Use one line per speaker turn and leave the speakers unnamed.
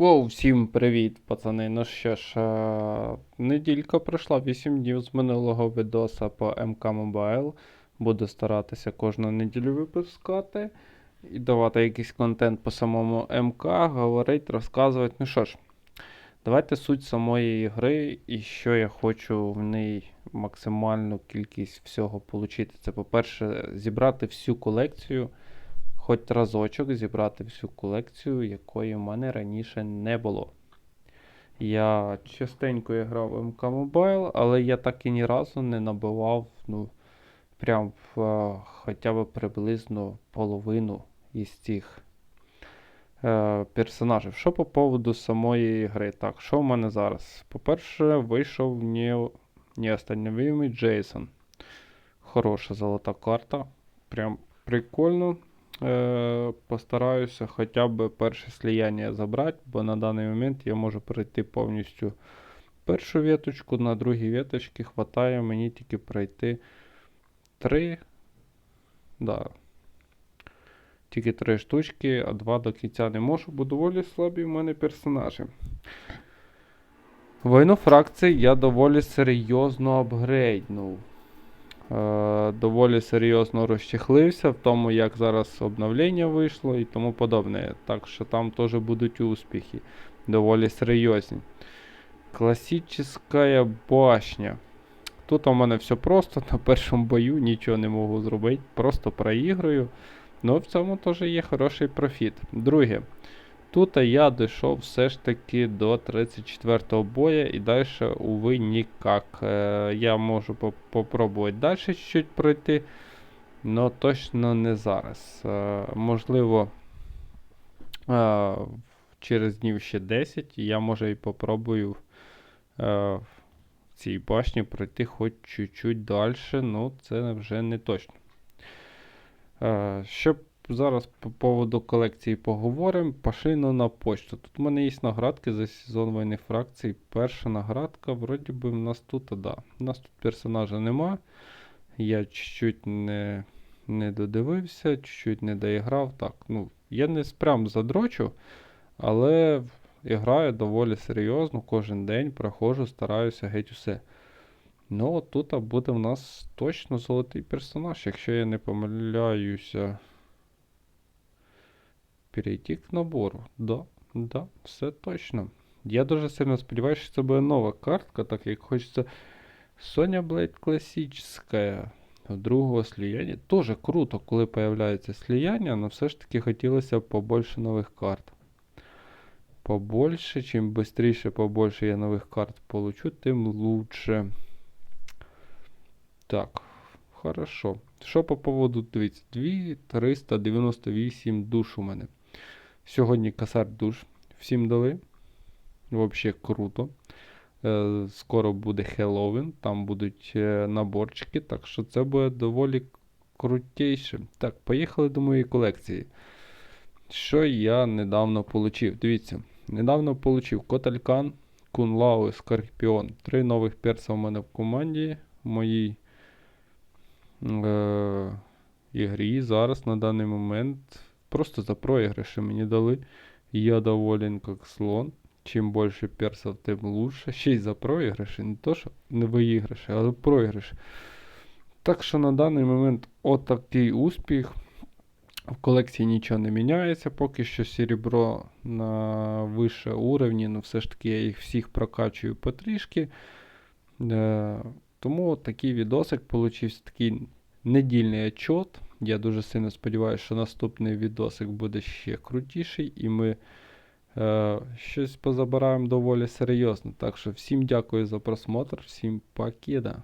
Воу, всім привіт, пацани. Ну що ж, е, неділька пройшла, 8 днів з минулого відоса по МК Mobile. Буду старатися кожну неділю випускати і давати якийсь контент по самому МК, говорити, розказувати. Ну що ж, давайте суть самої гри і що я хочу в ній максимальну кількість всього отримати. Це, по-перше, зібрати всю колекцію хоч разочок зібрати всю колекцію, якої в мене раніше не було. Я частенько грав в МК Mobile, але я так і ні разу не набивав ну, прям в, е, хоча б приблизно половину із цих е, персонажів. Що по поводу самої гри? Так, що в мене зараз? По-перше, вийшов не, неостановимий Джейсон. Хороша золота карта. Прям прикольно. Е, постараюся хоча б перше сліяння забрати, бо на даний момент я можу пройти повністю першу веточку, на другій веточці хватає мені тільки пройти три. Да. Тільки три штучки, а два до кінця не можу, бо доволі слабі в мене персонажі. Війну фракцій я доволі серйозно апгрейднув. Е, доволі серйозно розчехлився в тому, як зараз обновлення вийшло і тому подобне. Так що там теж будуть успіхи. Доволі серйозні. Класична башня. Тут у мене все просто, на першому бою нічого не можу зробити, просто проіграю. Ну, в цьому теж є хороший профіт. Друге. Тут я дійшов все ж таки до 34-го боя і далі, уви, ніяк. Е, я можу поп попробувати далі чуть-чуть пройти, але точно не зараз. Е, можливо, е, через днів ще 10 я може і попробую в цій башні пройти хоч чуть-чуть далі, ну це вже не точно. Щоб Зараз по поводу колекції поговоримо. Пошли на почту. Тут в мене є наградки за сезон війни фракцій. Перша наградка, вроді би, в нас тут, да. У нас тут персонажа нема. Я чуть-чуть не не додивився, чуть-чуть не доіграв. Так, ну, я не прям задрочу, але граю доволі серйозно, кожен день проходжу, стараюся геть усе. Ну, тут буде в нас точно золотий персонаж, якщо я не помиляюся перейти к набору. Да, да, все точно. Я дуже сильно сподіваюся, що це буде нова картка, так як хочеться Соня Блейд класична. Другого сліяння. Тоже круто, коли появляється сліяння, але все ж таки хотілося побольше нових карт. Побольше, чим швидше, побольше я нових карт получу, тим лучше. Так, хорошо. Що по поводу дивіться, 2398 душ у мене. Сьогодні касар душ. Всім дали. Взагалі круто. Е, скоро буде Хеллоуін, там будуть е, наборчики, так що це буде доволі крутіше. Так, поїхали до моєї колекції. Що я недавно отримав? Дивіться, недавно отримав Коталькан, Кунлау і Скорпіон. Три нових перса у мене в команді. В моїй е- ігрі зараз на даний момент. Просто за проигрыши мені дали. Я доволен как слон. Чим більше персів, тим лучше. Ще й за проіграші. Не то, що не виіграші, але проіграші. Так що на даний момент отакий успіх. В колекції нічого не міняється, поки що серебро на вище уровні, ну все ж таки я їх всіх прокачую потрішки. Е, Тому такий відосик получився такий недільний отчет. Я дуже сильно сподіваюся, що наступний відосик буде ще крутіший, і ми е, щось позабираємо доволі серйозно. Так що всім дякую за просмотр, всім покида.